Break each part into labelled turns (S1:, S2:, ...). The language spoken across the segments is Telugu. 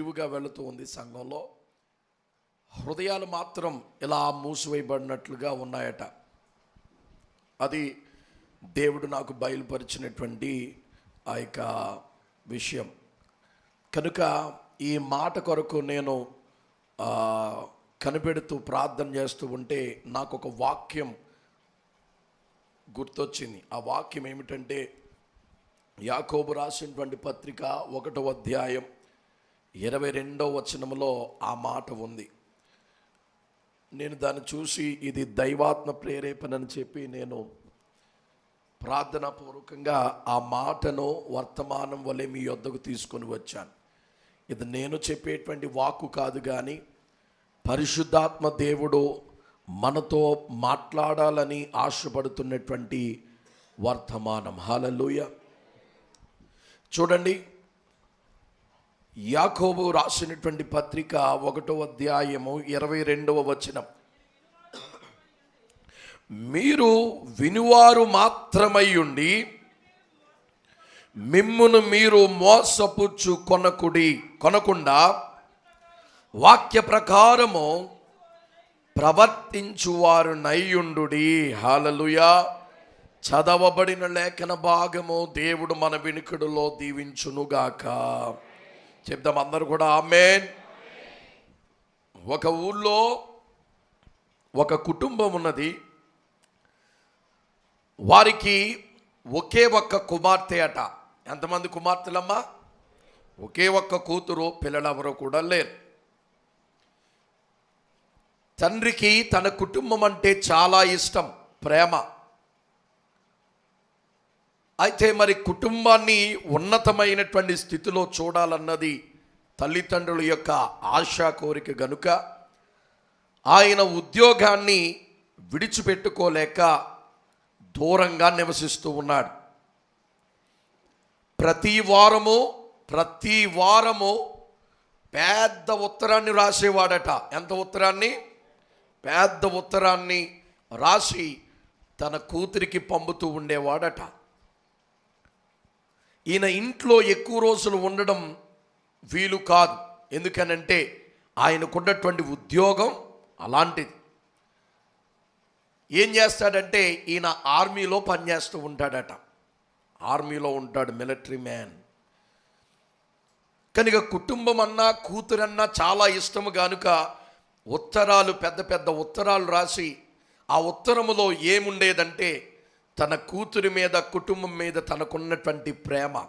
S1: ఇరువుగా వెళుతూ ఉంది సంఘంలో. హృదయాలు మాత్రం ఇలా మూసివేయబడినట్లుగా ఉన్నాయట. అది దేవుడు నాకు బయలుపరిచినటువంటి ఆ యొక్క విషయం. కనుక ఈ మాట కొరకు నేను కనిపెడుతూ ప్రార్థన చేస్తూ ఉంటే నాకు ఒక వాక్యం గుర్తొచ్చింది. ఆ వాక్యం ఏమిటంటే యాకోబు రాసినటువంటి పత్రిక ఒకటో అధ్యాయం ఇరవై రెండో వచనంలో ఆ మాట ఉంది. నేను దాన్ని చూసి ఇది దైవాత్మ ప్రేరేపణ అని చెప్పి నేను ప్రార్థనాపూర్వకంగా ఆ మాటను వర్తమానం వలె మీ యొద్దకు తీసుకొని వచ్చాను. ఇది నేను చెప్పేటువంటి వాక్కు కాదు కానీ పరిశుద్ధాత్మ దేవుడు మనతో మాట్లాడాలని ఆశపడుతున్నటువంటి వర్తమానం. హాలలుయ చూడండి యాకోబు రాసినటువంటి పత్రిక ఒకటో అధ్యాయము ఇరవై రెండవ వచనం. మీరు వినువారు మాత్రమై ఉండి మిమ్మును మీరు మోసపుచ్చు కొనకుడి కొనకుండా వాక్య ప్రకారము ప్రవర్తించువారు నయ్యుండు హాలలుయా చదవబడిన లేఖన భాగము దేవుడు మన వినికిడులో దీవించునుగాక. చెప్దాం అందరూ కూడా ఆమెన్. ఒక ఊళ్ళో ఒక కుటుంబం ఉన్నది. వారికి ఒకే ఒక్క కుమార్తె అట. ఎంతమంది కుమార్తెలమ్మా? ఒకే ఒక్క కూతురు పిల్లలెవరో కూడా లేరు. తండ్రికి తన కుటుంబం అంటే చాలా ఇష్టం ప్రేమ. అయితే మరి కుటుంబాన్ని ఉన్నతమైనటువంటి స్థితిలో చూడాలన్నది తల్లిదండ్రుల యొక్క ఆశా కోరిక గనుక ఆయన ఉద్యోగాన్ని విడిచిపెట్టుకోలేక దూరంగా నివసిస్తూ ఉన్నాడు. ప్రతి వారము ప్రతి వారము పెద్ద ఉత్తరాన్ని రాసేవాడట. ఎంత ఉత్తరాన్ని? పెద్ద ఉత్తరాన్ని రాసి తన కూతురికి పంపుతూ ఉండేవాడట. ఈయన ఇంట్లో ఎక్కువ రోజులు ఉండడం వీలు కాదు. ఎందుకనంటే ఆయనకున్నటువంటి ఉద్యోగం అలాంటిది. ఏం చేస్తాడంటే ఈయన ఆర్మీలో పనిచేస్తూ ఉంటాడట. ఆర్మీలో ఉంటాడు మిలిటరీ మ్యాన్. కనుక కుటుంబం అన్నా కూతురన్నా చాలా ఇష్టము కనుక ఉత్తరాలు పెద్ద పెద్ద ఉత్తరాలు రాసి ఆ ఉత్తరములో ఏముండేదంటే తన కూతురి మీద కుటుంబం మీద తనకున్నటువంటి ప్రేమ.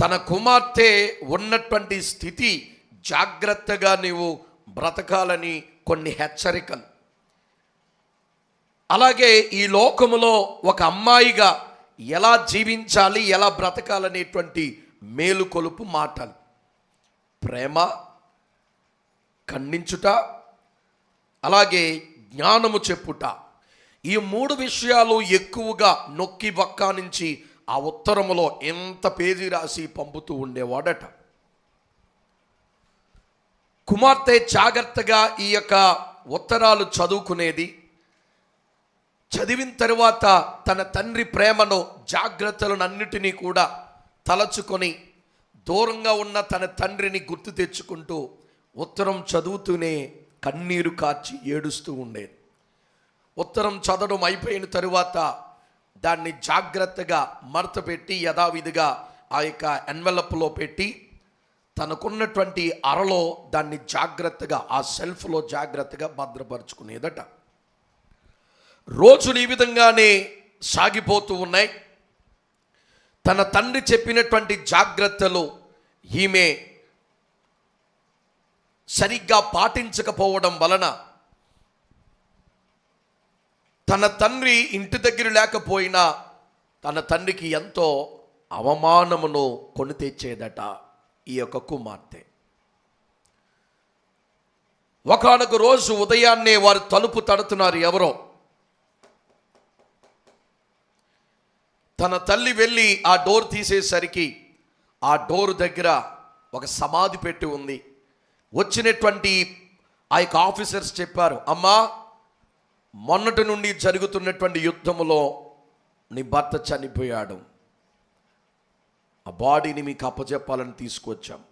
S1: తన కుమార్తె ఉన్నటువంటి స్థితి జాగ్రత్తగా నీవు బ్రతకాలని కొన్ని హెచ్చరికలు. అలాగే ఈ లోకములో ఒక అమ్మాయిగా ఎలా జీవించాలి ఎలా బ్రతకాలనేటువంటి మేలుకొలుపు మాటలు. ప్రేమ ఖండించుట అలాగే జ్ఞానము చెప్పుట. ఈ మూడు విషయాలు ఎక్కువగా నొక్కి బక్కా నుంచి ఆ ఉత్తరములో ఎంత పేజీ రాసి పంపుతూ ఉండేవాడట. కుమార్తె జాగ్రత్తగా ఈ యొక్క ఉత్తరాలు చదువుకునేది. చదివిన తరువాత తన తండ్రి ప్రేమను జాగ్రత్తలను అన్నిటినీ కూడా తలచుకొని దూరంగా ఉన్న తన తండ్రిని గుర్తు తెచ్చుకుంటూ ఉత్తరం చదువుతూనే కన్నీరు కార్చి ఏడుస్తూ ఉండేది. ఉత్తరం చదవడం అయిపోయిన తరువాత దాన్ని జాగ్రత్తగా మడత పెట్టి యథావిధిగా ఆ యొక్క ఎన్వెలప్లో పెట్టి తనకున్నటువంటి అరలో దాన్ని జాగ్రత్తగా ఆ సెల్ఫ్లో జాగ్రత్తగా భద్రపరుచుకునేదట. రోజులు ఈ విధంగానే సాగిపోతూ ఉన్నాయి. తన తండ్రి చెప్పినటువంటి జాగ్రత్తలు ఈమె సరిగ్గా పాటించకపోవడం వలన తన తండ్రి ఇంటి దగ్గర లేకపోయినా తన తండ్రికి ఎంతో అవమానమును కొని తెచ్చేదట ఈ యొక్క కుమార్తె. ఒకనొక రోజు ఉదయాన్నే వారు తలుపు తడుతున్నారు ఎవరో. తన తల్లి వెళ్ళి ఆ డోర్ తీసేసరికి ఆ డోర్ దగ్గర ఒక సమాధి పెట్టి ఉంది. వచ్చినటువంటి ఆ యొక్క ఆఫీసర్స్ చెప్పారు అమ్మా మొన్నటి నుండి జరుగుతున్నటువంటి యుద్ధములో నీ భర్త చనిపోయాడు. ఆ బాడీని మీకు అప్పచెప్పాలని తీసుకొచ్చాం.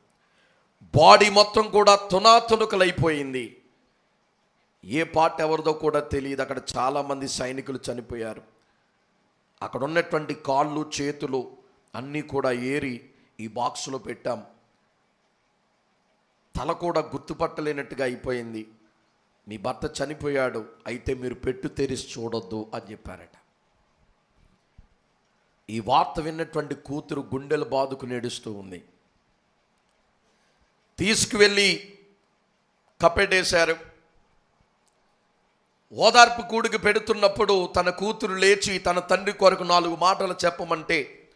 S1: బాడీ మొత్తం కూడా తునాతునుకలైపోయింది. ఏ పార్ట్ ఎవరిదో కూడా తెలియదు. అక్కడ చాలామంది సైనికులు చనిపోయారు. అక్కడ ఉన్నటువంటి కాళ్ళు చేతులు అన్నీ కూడా ఏరి ఈ బాక్సులో పెట్టాం. తల కూడా గుర్తుపట్టలేనట్టుగా అయిపోయింది. మీ భర్త చనిపోయాడు అయితే మీరు పెట్టు తెరిచి చూడొద్దు అని చెప్పారట. ఈ వార్త విన్నటువంటి కూతురు గుండెలు బాదుకు నేడుస్తూ ఉంది. తీసుకువెళ్ళి కప్పెట్టేశారు. ఓదార్పు కూడికి పెడుతున్నప్పుడు తన కూతురు లేచి తన తండ్రి కొరకు నాలుగు మాటలు చెప్పమంటే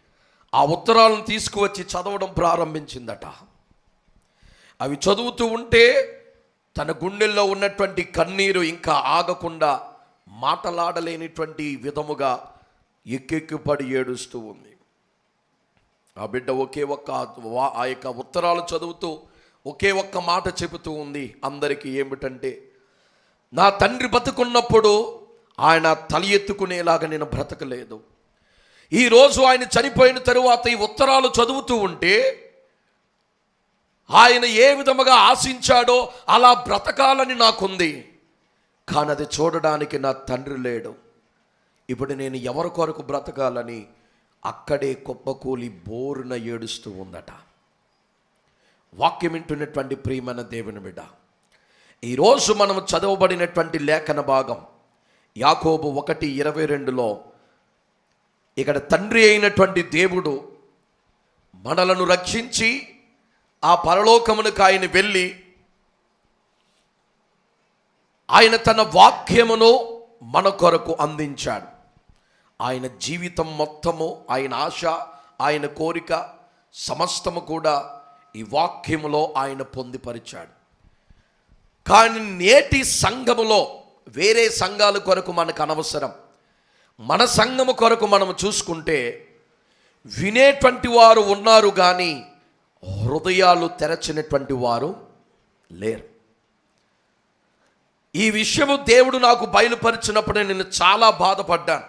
S1: ఆ ఉత్తరాలను తీసుకువచ్చి చదవడం ప్రారంభించిందట. అవి చదువుతూ ఉంటే తన గుండెల్లో ఉన్నటువంటి కన్నీరు ఇంకా ఆగకుండా మాటలాడలేనిటువంటి విధముగా ఎక్కెక్కిపడి ఏడుస్తూ ఉంది. ఆ బిడ్డ ఒకే ఒక్క వా- ఆ యొక్క ఉత్తరాలు చదువుతూ ఒకే ఒక్క మాట చెబుతూ ఉంది. అందరికీ ఏమిటంటే నా తండ్రి బతుకున్నప్పుడు ఆయన తల ఎత్తుకునేలాగా నేను బ్రతకలేదు. ఈరోజు ఆయన చనిపోయిన తరువాత ఈ ఉత్తరాలు చదువుతూ ఉంటే ఆయన ఏ విధముగా ఆశించాడో అలా బ్రతకాలని నాకుంది. కానీ అది చూడడానికి నా తండ్రి లేడు. ఇప్పుడు నేను ఎవరి కొరకు బ్రతకాలని అక్కడే కుప్పకూలి బోరున ఏడుస్తూ ఉందట. వాక్యం వింటున్నటువంటి ప్రియమైన దేవుని బిడ్డ ఈరోజు మనం చదవబడినటువంటి లేఖన భాగం యాకోబు ఒకటి ఇరవై రెండులో ఇక్కడ తండ్రి అయినటువంటి దేవుడు మనలను రక్షించి ఆ పరలోకమునకు ఆయన వెళ్ళి ఆయన తన వాక్యమును మన కొరకు అందించాడు. ఆయన జీవితం మొత్తము ఆయన ఆశ ఆయన కోరిక సమస్తము కూడా ఈ వాక్యములో ఆయన పొందిపరిచాడు. కానీ నేటి సంఘములో వేరే సంఘాల కొరకు మనకు అనవసరం. మన సంఘము కొరకు మనం చూసుకుంటే వినేటువంటి వారు ఉన్నారు కానీ హృదయాలు తెరచినటువంటి వారు లేరు. ఈ విషయము దేవుడు నాకు బయలుపరిచినప్పుడు నేను చాలా బాధపడ్డాను.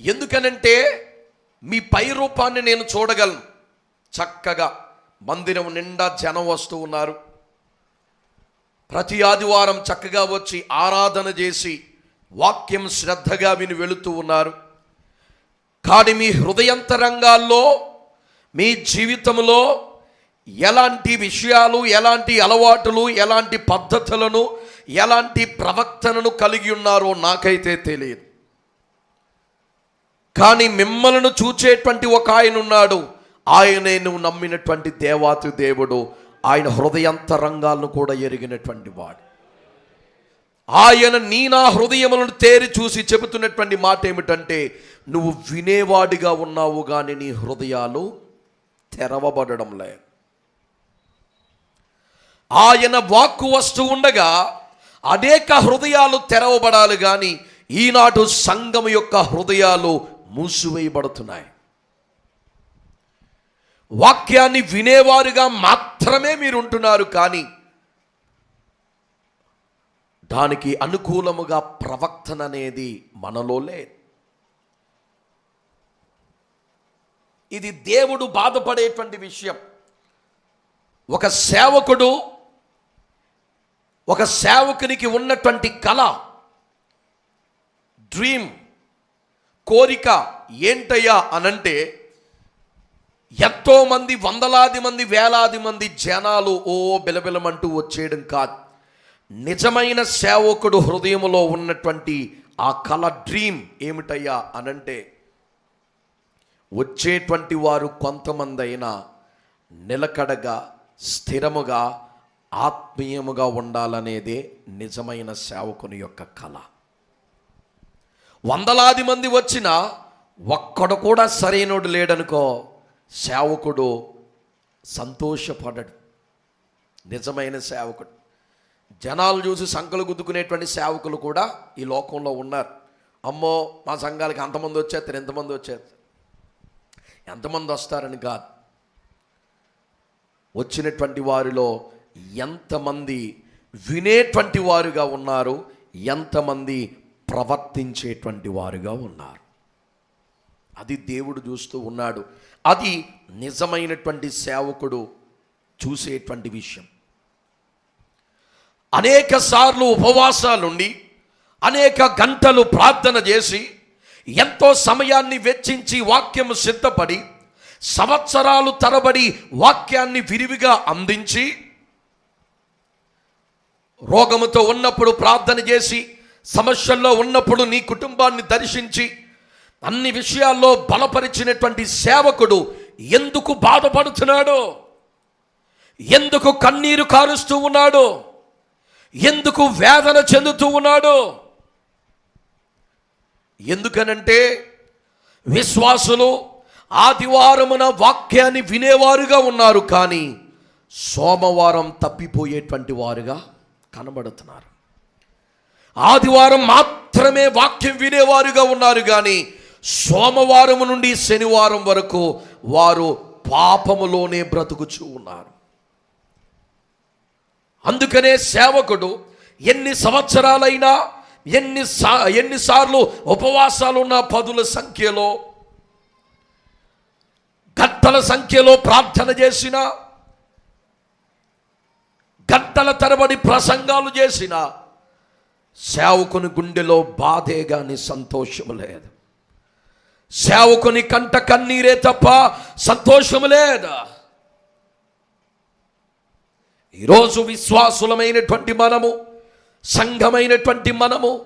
S1: ఎందుకనంటే మీ పై రూపాన్ని నేను చూడగలను. చక్కగా మందిరం నిండా జనం వస్తూ ఉన్నారు. ప్రతి ఆదివారం చక్కగా వచ్చి ఆరాధన చేసి వాక్యం శ్రద్ధగా విని వెళుతూ ఉన్నారు. కానీ మీ హృదయంతరంగాల్లో మీ జీవితంలో ఎలాంటి విషయాలు ఎలాంటి అలవాటులు ఎలాంటి పద్ధతులను ఎలాంటి ప్రవక్తనను కలిగి ఉన్నారో నాకైతే తెలియదు. కానీ మిమ్మల్ని చూచేటువంటి ఒక ఆయన ఉన్నాడు ఆయనే నువ్వు నమ్మినటువంటి దేవాతి దేవుడు. ఆయన హృదయంతరంగాలను కూడా ఎరిగినటువంటి వాడు. ఆయన నీ నా హృదయములను తేరి చూసి చెబుతున్నటువంటి మాట ఏమిటంటే నువ్వు వినేవాడిగా ఉన్నావు కానీ నీ హృదయాలు తెరవబడడం లేదు. ఆయన వాక్కు వస్తూ ఉండగా అనేక హృదయాలు తెరవబడాలి కానీ ఈనాడు సంఘం యొక్క హృదయాలు మూసివేయబడుతున్నాయి. వాక్యాన్ని వినేవారుగా మాత్రమే మీరు ఉంటున్నారు కానీ దానికి అనుకూలముగా ప్రవక్తన అనేది మనలో లేదు. ఇది దేవుడు బాధపడేటువంటి విషయం. ఒక సేవకుడు ఒక సేవకునికి ఉన్నటువంటి కళ డ్రీమ్ కోరిక ఏంటయ్యా అనంటే ఎంతోమంది వందలాది మంది వేలాది మంది జనాలు ఓ బిలబిలమంటూ వచ్చేయడం కాదు. నిజమైన సేవకుడు హృదయంలో ఉన్నటువంటి ఆ కళ డ్రీమ్ ఏమిటయ్యా అనంటే వచ్చేటువంటి వారు కొంతమంది అయినా నిలకడగా స్థిరముగా ఆత్మీయముగా ఉండాలనేదే నిజమైన సేవకుని యొక్క కళ వందలాది మంది వచ్చినా ఒక్కడు కూడా సరైనడు లేడనుకో సేవకుడు సంతోషపడడు. నిజమైన సేవకుడు. జనాలు చూసి సంకలు గుద్దుకునేటువంటి సేవకులు కూడా ఈ లోకంలో ఉన్నారు. అమ్మో మా సంఘాలకి అంతమంది వచ్చేస్తారు ఎంతమంది వచ్చేస్తారు ఎంతమంది వస్తారని కాదు. వచ్చినటువంటి వారిలో ఎంతమంది వినేటువంటి వారుగా ఉన్నారు ఎంతమంది ప్రవర్తించేటువంటి వారుగా ఉన్నారు. అది దేవుడు చూస్తూ ఉన్నాడు. అది నిజమైనటువంటి సేవకుడు చూసేటువంటి విషయం. అనేక సార్లు ఉపవాసాలుండి అనేక గంటలు ప్రార్థన చేసి ఎంతో సమయాన్ని వెచ్చించి వాక్యము సిద్ధపడి సంవత్సరాలు తరబడి వాక్యాన్ని విరివిగా అందించి రోగముతో ఉన్నప్పుడు ప్రార్థన చేసి సమస్యల్లో ఉన్నప్పుడు నీ కుటుంబాన్ని దర్శించి అన్ని విషయాల్లో బలపరిచినటువంటి సేవకుడు ఎందుకు బాధపడుతున్నాడో? ఎందుకు కన్నీరు కారుస్తూ ఉన్నాడో? ఎందుకు వేదన చెందుతూ ఉన్నాడు? ఎందుకనంటే విశ్వాసులు ఆదివారమున వాక్యాన్ని వినేవారుగా ఉన్నారు కానీ సోమవారం తప్పిపోయేటువంటి వారుగా కనబడుతున్నారు. ఆదివారం మాత్రమే వాక్యం వినేవారుగా ఉన్నారు కానీ సోమవారం నుండి శనివారం వరకు వారు పాపములోనే బ్రతుకుచూ ఉన్నారు. అందుకనే సేవకుడు ఎన్ని సంవత్సరాలైనా ఎన్ని సా ఎన్నిసార్లు ఉపవాసాలున్న పదుల సంఖ్యలో గంటల సంఖ్యలో ప్రార్థన చేసిన గంటల తరబడి ప్రసంగాలు చేసిన సేవకుని గుండెలో బాధే గాని సంతోషము లేదు. సేవకుని కంట కన్నీరే తప్ప సంతోషము లేదా? ఈరోజు విశ్వాసులమైనటువంటి మనము సంఘమైనటువంటి మనము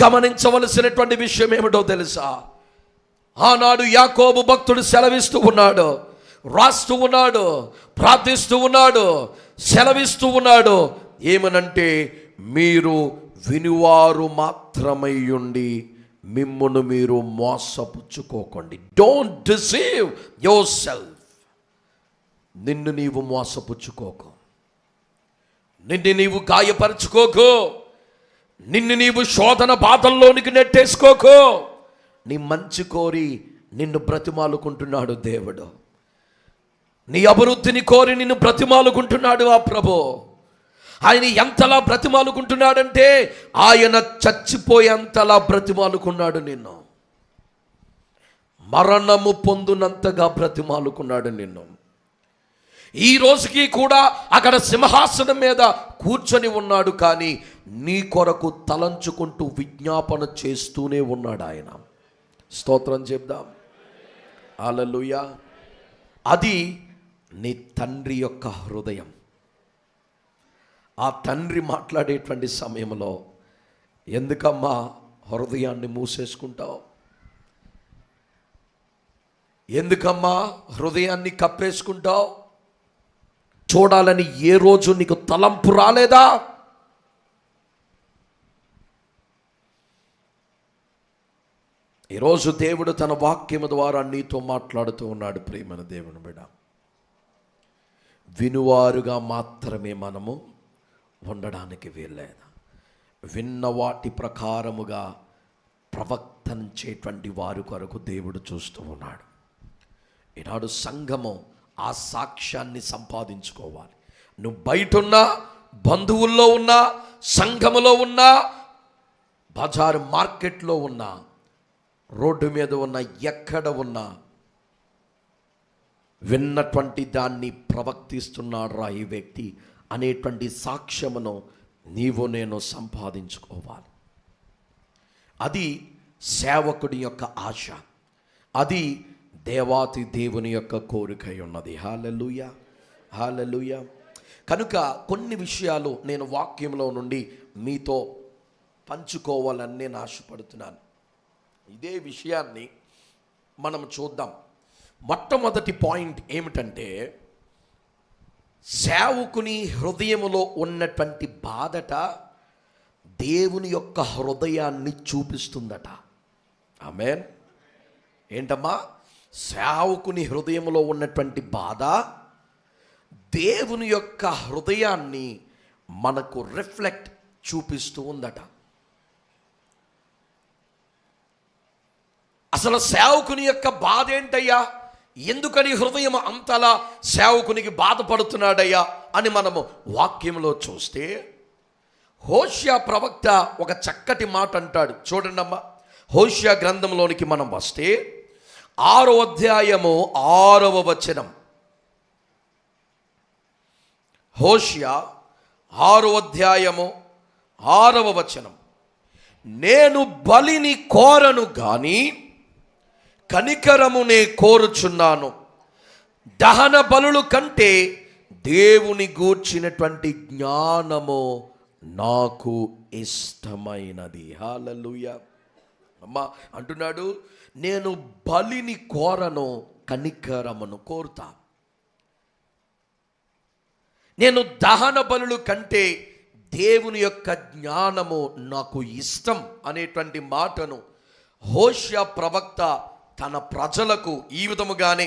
S1: గమనించవలసినటువంటి విషయం ఏమిటో తెలుసా? ఆనాడు యాకోబు భక్తుడు సెలవిస్తూ ఉన్నాడు రాస్తూ ఉన్నాడు ప్రార్థిస్తూ ఉన్నాడు సెలవిస్తూ ఉన్నాడు. ఏమనంటే మీరు వినువారు మాత్రమయ్యుండి మిమ్మును మీరు మోసపుచ్చుకోకండి. డోంట్ డిసీవ్ యోర్ సెల్ఫ్ నిన్ను నీవు మోసపుచ్చుకోకు. నిన్ను నీవు గాయపరచుకోకు. నిన్ను నీవు శోధన బాధల్లోనికి నెట్టేసుకోకు. నీ మంచి కోరి నిన్ను బ్రతిమాలుకుంటున్నాడు దేవుడు. నీ అభివృద్ధిని కోరి నిన్ను బ్రతిమాలుకుంటున్నాడు ఆ ప్రభు. ఆయన ఎంతలా బ్రతిమాలుకుంటున్నాడంటే ఆయన చచ్చిపోయేంతలా బ్రతిమాలుకున్నాడు నిన్ను. మరణము పొందునంతగా బ్రతిమాలుకున్నాడు నిన్ను. ఈ రోజుకి కూడా అక్కడ సింహాసనం మీద కూర్చొని ఉన్నాడు కానీ నీ కొరకు తలంచుకుంటూ విజ్ఞాపన చేస్తూనే ఉన్నాడు ఆయన. స్తోత్రం చెప్దాం. అలలుయ అది నీ తండ్రి యొక్క హృదయం. ఆ తండ్రి మాట్లాడేటువంటి సమయంలో ఎందుకమ్మా హృదయాన్ని మూసేసుకుంటావు? ఎందుకమ్మా హృదయాన్ని కప్పేసుకుంటావు? చూడాలని ఏ రోజు నీకు తలంపు రాలేదా? ఈరోజు దేవుడు తన వాక్యము ద్వారా నీతో మాట్లాడుతూ ఉన్నాడు ప్రేమన దేవుని బిడ. వినువారుగా మాత్రమే మనము ఉండడానికి వీల్లేదు. విన్న వాటి ప్రకారముగా ప్రవక్తనించేటువంటి వారి కొరకు దేవుడు చూస్తూ ఉన్నాడు. ఈనాడు సంఘము ఆ సాక్ష్యాన్ని సంపాదించుకోవాలి. నువ్వు బయట ఉన్నా బంధువుల్లో ఉన్నా సంఘములో ఉన్నా బజారు మార్కెట్లో ఉన్నా రోడ్డు మీద ఉన్న ఎక్కడ ఉన్నా విన్నటువంటి దాన్ని ప్రవర్తిస్తున్నాడు రా ఈ వ్యక్తి అనేటువంటి సాక్ష్యమును నీవు నేను సంపాదించుకోవాలి. అది సేవకుడి యొక్క ఆశ. అది దేవాతి దేవుని యొక్క కోరికై ఉన్నది. హాలలుయ హాలలుయ కనుక కొన్ని విషయాలు నేను వాక్యంలో నుండి మీతో పంచుకోవాలని నేను ఆశపడుతున్నాను ఇదే విషయాన్ని మనం చూద్దాం. మొట్టమొదటి పాయింట్ ఏమిటంటే సేవకుని హృదయములో ఉన్నటువంటి బాధట దేవుని యొక్క హృదయాన్ని చూపిస్తుందట. ఆమెన్ ఏంటమ్మా? సేవకుని హృదయంలో ఉన్నటువంటి బాధ దేవుని యొక్క హృదయాన్ని మనకు రిఫ్లెక్ట్ చూపిస్తూ ఉందట. అసలు సేవకుని యొక్క బాధ ఏంటయ్యా? ఎందుకని హృదయం అంతలా సేవకునికి బాధపడుతున్నాడయ్యా అని మనము వాక్యంలో చూస్తే హోష్యా ప్రవక్త ఒక చక్కటి మాట అంటాడు. చూడండి అమ్మా హోష్యా గ్రంథంలోనికి మనం వస్తే ఆరో అధ్యాయము ఆరవ వచనం. హోషియా ఆరో అధ్యాయము ఆరవ వచనం. నేను బలిని కోరను గాని కనికరమునే కోరుచున్నాను. దహన బలులు కంటే దేవుని గూర్చినటువంటి జ్ఞానము నాకు ఇష్టమైనది. హాలలుయ అమ్మా అంటున్నాడు నేను బలిని కోరను కనికరమును కోరుతా. నేను దహన బలులు కంటే దేవుని యొక్క జ్ఞానము నాకు ఇష్టం అనేటువంటి మాటను హోష్య ప్రవక్త తన ప్రజలకు ఈ విధముగానే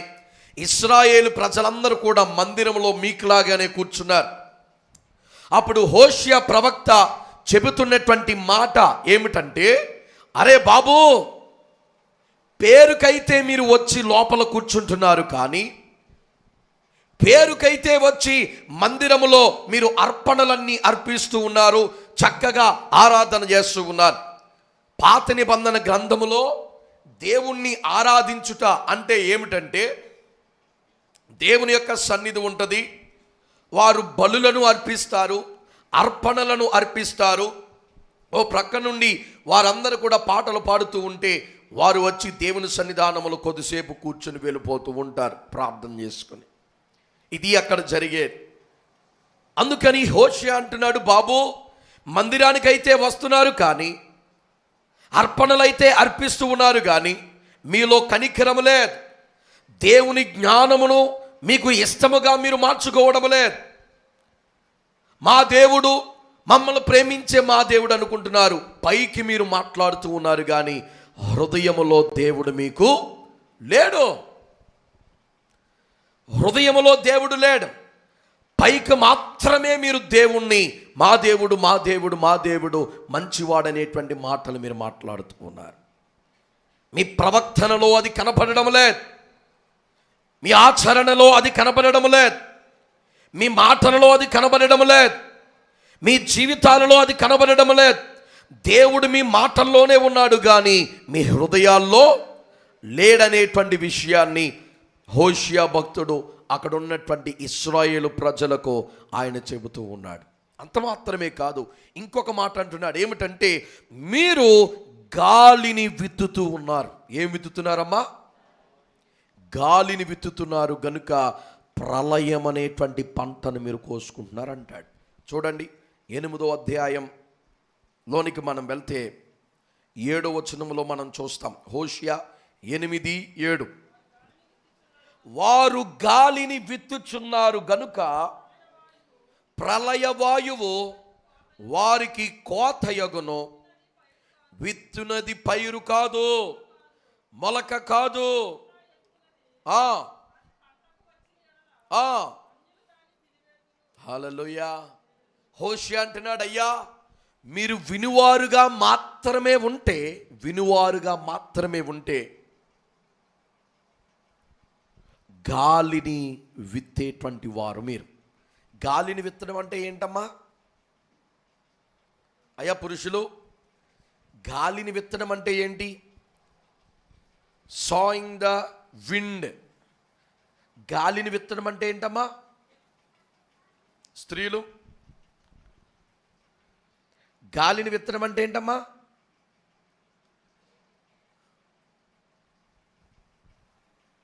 S1: ఇస్రాయేలు ప్రజలందరూ కూడా మందిరంలో మీకులాగానే కూర్చున్నారు. అప్పుడు హోష్య ప్రవక్త చెబుతున్నటువంటి మాట ఏమిటంటే అరే బాబు పేరుకైతే మీరు వచ్చి లోపల కూర్చుంటున్నారు కానీ పేరుకైతే వచ్చి మందిరములో మీరు అర్పణలన్నీ అర్పిస్తూ ఉన్నారు చక్కగా ఆరాధన చేస్తూ ఉన్నారు. పాత నిబంధన గ్రంథములో దేవుణ్ణి ఆరాధించుట అంటే ఏమిటంటే దేవుని యొక్క సన్నిధి ఉంటుంది వారు బలులను అర్పిస్తారు అర్పణలను అర్పిస్తారు. ఓ ప్రక్క నుండి వారందరూ కూడా పాటలు పాడుతూ ఉంటే వారు వచ్చి దేవుని సన్నిధానములో కొద్దిసేపు కూర్చుని వెళ్ళిపోతూ ఉంటారు ప్రార్థన చేసుకొని. ఇది అక్కడ జరిగేది. అందుకని హోషియా అంటున్నాడు బాబు మందిరానికైతే వస్తున్నారు కానీ అర్పణలైతే అర్పిస్తూ ఉన్నారు కానీ మీలో కనికరం లేదు. దేవుని జ్ఞానమును మీకు ఇష్టముగా మీరు మార్చుకోవడం లేదు. మా దేవుడు మమ్మల్ని ప్రేమించే మా దేవుడు అనుకుంటున్నారు. పైకి మీరు మాట్లాడుతూ ఉన్నారు కానీ హృదయములో దేవుడు మీకు లేడు. హృదయములో దేవుడు లేడు. పైకి మాత్రమే మీరు దేవుణ్ణి మా దేవుడు మా దేవుడు మా దేవుడు మంచివాడనేటువంటి మాటలు మీరు మాట్లాడుతూ ఉన్నారు. మీ ప్రవర్తనలో అది కనపడడం లేదు. మీ ఆచరణలో అది కనపడడం లేదు. మీ మాటలలో అది కనబడడం లేదు. మీ జీవితాలలో అది కనబడడం లేదు. దేవుడు మీ మాటల్లోనే ఉన్నాడు కానీ మీ హృదయాల్లో లేడనేటువంటి విషయాన్ని హోషియా భక్తుడు అక్కడ ఉన్నటువంటి ఇస్రాయేలు ప్రజలకు ఆయన చెబుతూ ఉన్నాడు. అంత మాత్రమే కాదు ఇంకొక మాట అంటున్నాడు. ఏమిటంటే మీరు గాలిని విత్తుతూ ఉన్నారు. ఏం విత్తుతున్నారమ్మా? గాలిని విత్తుతున్నారు గనుక ప్రళయం అనేటువంటి పంటను మీరు కోసుకుంటున్నారు అంటాడు చూడండి ఎనిమిదో అధ్యాయం లోనికి మనం వెళ్తే ఏడో వచనంలో మనం చూస్తాం. హోషియా ఎనిమిది ఏడు. వారు గాలిని విత్తుచున్నారు గనుక ప్రళయవాయువు వారికి కోతయగును విత్తునది పైరు కాదు మొలక కాదు. ఆ ఆ. హల్లెలూయా. హోషి అంటున్నాడు అయ్యా మీరు వినువారుగా మాత్రమే ఉంటే వినువారుగా మాత్రమే ఉంటే గాలిని విత్తేటువంటి వారు మీరు. గాలిని విత్తడం అంటే ఏంటమ్మా? అయ్యా పురుషులు గాలిని విత్తడం అంటే ఏంటి? Sowing the wind. గాలిని విత్తడం అంటే ఏంటమ్మా? స్త్రీలు గాలిని విత్తడం అంటే ఏంటమ్మా?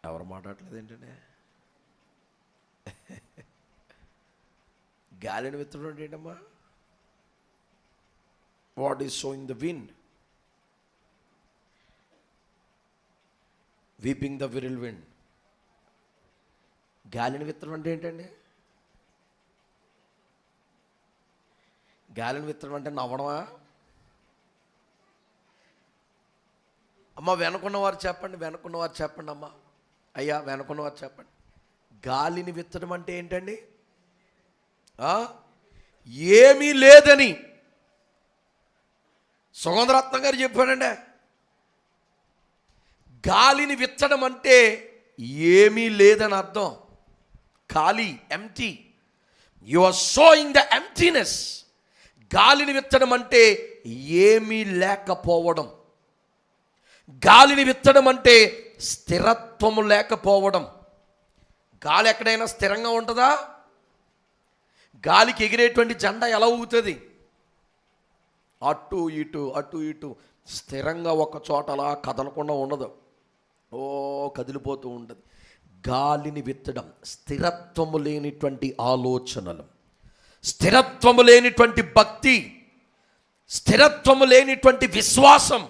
S1: ఎవరు మాట్లాడలేదు ఏంటనే గాలిని విత్తడం అంటే ఏంటమ్మా? What is sowing the wind? Reaping the whirlwind. గాలిని విత్తడం అంటే ఏంటండి? గాలిని విత్తడం అంటే నవ్వడమా? అమ్మ వెనకున్నవారు చెప్పండి వెనకున్నవారు చెప్పండి అమ్మ. అయ్యా వెనకున్నవారు చెప్పండి. గాలిని విత్తడం అంటే ఏంటండి? ఏమీ లేదని. సుగంధరత్నం గారు చెప్పాడండి. గాలిని విత్తడం అంటే ఏమీ లేదని అర్థం. ఖాళీ empty you are sowing the emptiness గాలిని విత్తడం అంటే ఏమీ లేకపోవడం. గాలిని విత్తడం అంటే స్థిరత్వము లేకపోవడం. గాలి ఎక్కడైనా స్థిరంగా ఉంటుందా? గాలికి ఎగిరేటువంటి జెండా ఎలా ఊగుతుంది? అటు ఇటు అటు ఇటు స్థిరంగా ఒక చోట అలా కదలకుండా ఉండదు. ఓ కదిలిపోతూ ఉంటుంది. గాలిని విత్తడం స్థిరత్వము లేనిటువంటి ఆలోచనలు. స్థిరత్వము లేనిటువంటి భక్తి స్థిరత్వము లేనిటువంటి విశ్వాసం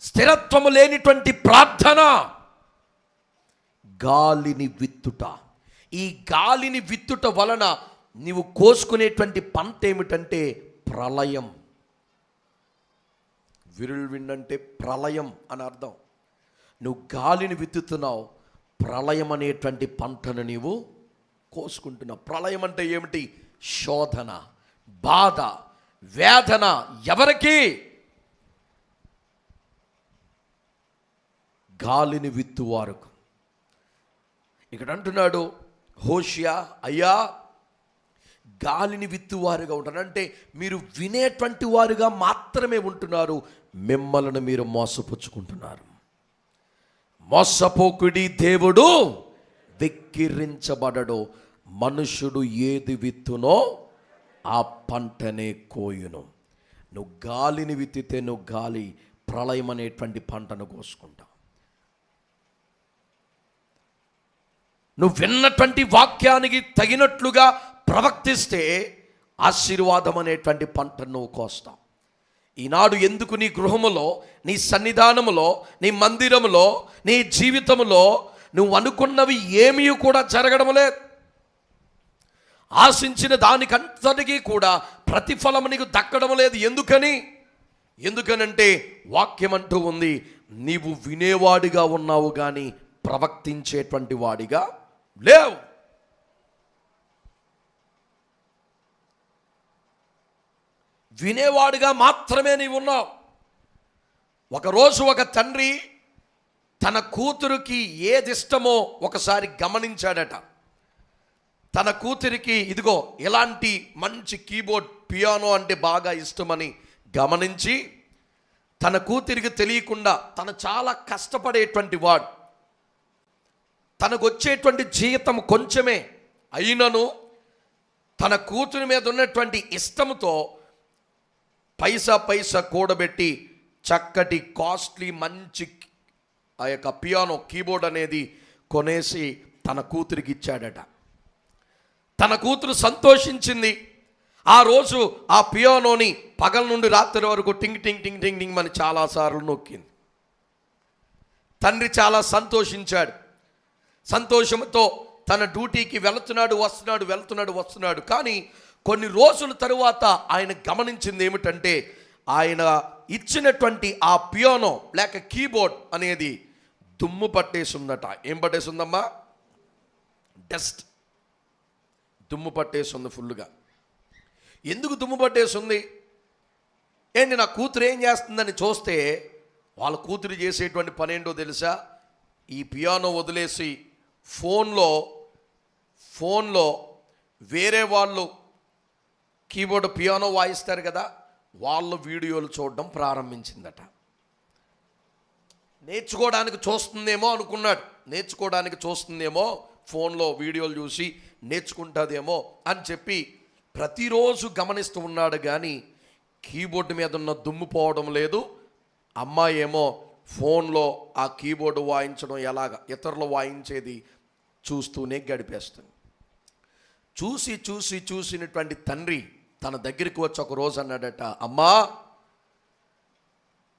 S1: స్థిరత్వము లేనిటువంటి ప్రార్థన. గాలిని విత్తుట. ఈ గాలిని విత్తుట వలన నీవు కోసుకునేటువంటి పంట ఏమిటంటే ప్రళయం. విరుల్ విండంటే ప్రళయం అని అర్థం. నువ్వు గాలిని విత్తుతున్నావు ప్రళయం అనేటువంటి పంటను నీవు కోసుకుంటున్నావు. ప్రళయం అంటే ఏమిటి? శోధన బాధ వేదన ఎవరికి గాలిని విత్తువారుకు. ఇక్కడ అంటున్నాడు హోషియా అయ్యా గాలిని విత్తువారుగా ఉంటారు. అంటే మీరు వినేటువంటి వారుగా మాత్రమే ఉంటున్నారు మిమ్మల్ని మీరు మోసపుచ్చుకుంటున్నారు. మోసపోకుడి దేవుడు వెక్కిరించబడడు. మనుషుడు ఏది విత్తునో ఆ పంటనే కోయును. నువ్వు గాలిని విత్తితే నువ్వు గాలి ప్రళయం అనేటువంటి పంటను కోసుకుంటావు. నువ్వు విన్నటువంటి వాక్యానికి తగినట్లుగా ప్రవర్తిస్తే ఆశీర్వాదం అనేటువంటి పంటను నువ్వు కోస్తావు. ఈనాడు ఎందుకు నీ గృహములో నీ సన్నిధానములో నీ మందిరములో నీ జీవితములో నువ్వు అనుకున్నవి ఏమీ కూడా జరగడం లేదు. ఆశించిన దానికంతటికీ కూడా ప్రతిఫలం నీకు దక్కడం లేదు. ఎందుకని? ఎందుకనంటే వాక్యం అంటూ ఉంది నీవు వినేవాడిగా ఉన్నావు కానీ ప్రవర్తించేటువంటి వాడిగా లేవు. వినేవాడిగా మాత్రమే నీవు ఉన్నావు. ఒకరోజు ఒక తండ్రి తన కూతురుకి ఏది ఇష్టమో ఒకసారి గమనించాడట. తన కూతురికి ఇదిగో ఇలాంటి మంచి కీబోర్డ్ పియానో అంటే బాగా ఇష్టమని గమనించి తన కూతురికి తెలియకుండా తను చాలా కష్టపడేటువంటి వాడు తనకు వచ్చేటువంటి జీవితం కొంచెమే అయినను తన కూతురి మీద ఉన్నటువంటి ఇష్టంతో పైసా పైసా కూడబెట్టి చక్కటి కాస్ట్లీ మంచి ఆ యొక్క పియానో కీబోర్డ్ అనేది కొనేసి తన కూతురికి ఇచ్చాడట. తన కూతురు సంతోషించింది. ఆ రోజు ఆ పియానోని పగల నుండి రాత్రి వరకు టింగ్ టింగ్ టింగ్ టింగ్ టింగ్ అని చాలాసార్లు నొక్కింది. తండ్రి చాలా సంతోషించాడు. సంతోషంతో తన డ్యూటీకి వెళుతున్నాడు వస్తున్నాడు వెళ్తున్నాడు వస్తున్నాడు. కానీ కొన్ని రోజుల తరువాత ఆయన గమనించింది ఏమిటంటే ఆయన ఇచ్చినటువంటి ఆ పియానో లేక కీబోర్డ్ అనేది దుమ్ము పట్టేసి ఉందట ఏం పట్టేసి ఉందమ్మా డస్ట్. దుమ్ము పట్టేసి ఉంది ఫుల్గా ఎందుకు దుమ్ము పట్టేస్తుంది? ఏంటి నా కూతురు ఏం చేస్తుందని చూస్తే వాళ్ళ కూతురు చేసేటువంటి పని ఏంటో తెలుసా? ఈ పియానో వదిలేసి ఫోన్లో ఫోన్లో వేరే వాళ్ళు కీబోర్డ్ పియానో వాయిస్తారు కదా వాళ్ళ వీడియోలు చూడడం ప్రారంభించిందట. నేర్చుకోవడానికి చూస్తుందేమో అనుకున్నాడు. నేర్చుకోవడానికి చూస్తుందేమో ఫోన్లో వీడియోలు చూసి నేర్చుకుంటుందేమో అని చెప్పి ప్రతిరోజు గమనిస్తూ ఉన్నాడు కానీ కీబోర్డు మీద ఉన్న దుమ్ము పోవడం లేదు. అమ్మాయి ఏమో ఫోన్లో ఆ కీబోర్డు వాయించడం ఎలాగ ఇతరులు వాయించేది చూస్తూనే గడిపేస్తుంది. చూసి చూసి చూసినటువంటి తండ్రి తన దగ్గరికి వచ్చి ఒక రోజు అన్నాడట అమ్మా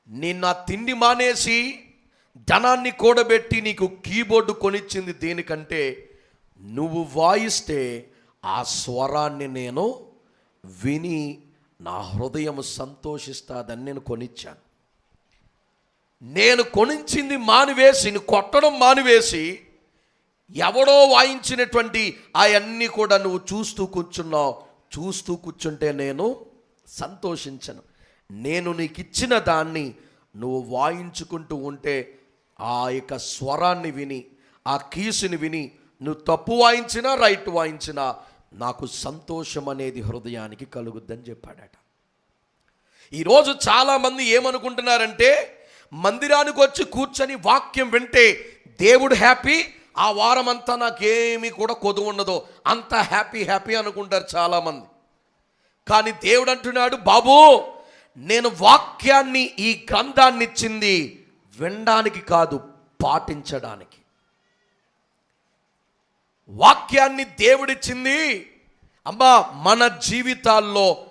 S1: నేను నా తిండి మానేసి ధనాన్ని కూడబెట్టి నీకు కీబోర్డు కొనిచ్చింది దేనికంటే నువ్వు వాయిస్తే ఆ స్వరాన్ని నేను విని నా హృదయం సంతోషిస్తాదని నేను కొనిచ్చాను. నేను కొనించింది మానివేసి కొట్టడం మానివేసి ఎవడో వాయించినటువంటి అవన్నీ కూడా నువ్వు చూస్తూ కూర్చున్నావు. చూస్తూ కూర్చుంటే నేను సంతోషించను. నేను నీకు ఇచ్చిన దాన్ని నువ్వు వాయించుకుంటూ ఉంటే ఆ యొక్క స్వరాన్ని విని ఆ కీసుని విని నువ్వు తప్పు వాయించినా రైట్ వాయించినా నాకు సంతోషం అనేది హృదయానికి కలుగుద్దని చెప్పాడట. ఈరోజు చాలామంది ఏమనుకుంటున్నారంటే మందిరానికి వచ్చి కూర్చొని వాక్యం వింటే దేవుడు హ్యాపీ ఆ వారం అంతా నాకేమీ కూడా కొదువు ఉండదు. అంత హ్యాపీ హ్యాపీ అనుకుంటారు చాలామంది. కానీ దేవుడు అంటున్నాడు బాబు నేను వాక్యాన్ని ఈ గ్రంథాన్ని ఇచ్చింది వినడానికి కాదు పాటించడానికి. వాక్యాన్ని దేవుడిచ్చింది. అమ్మా మన జీవితాల్లో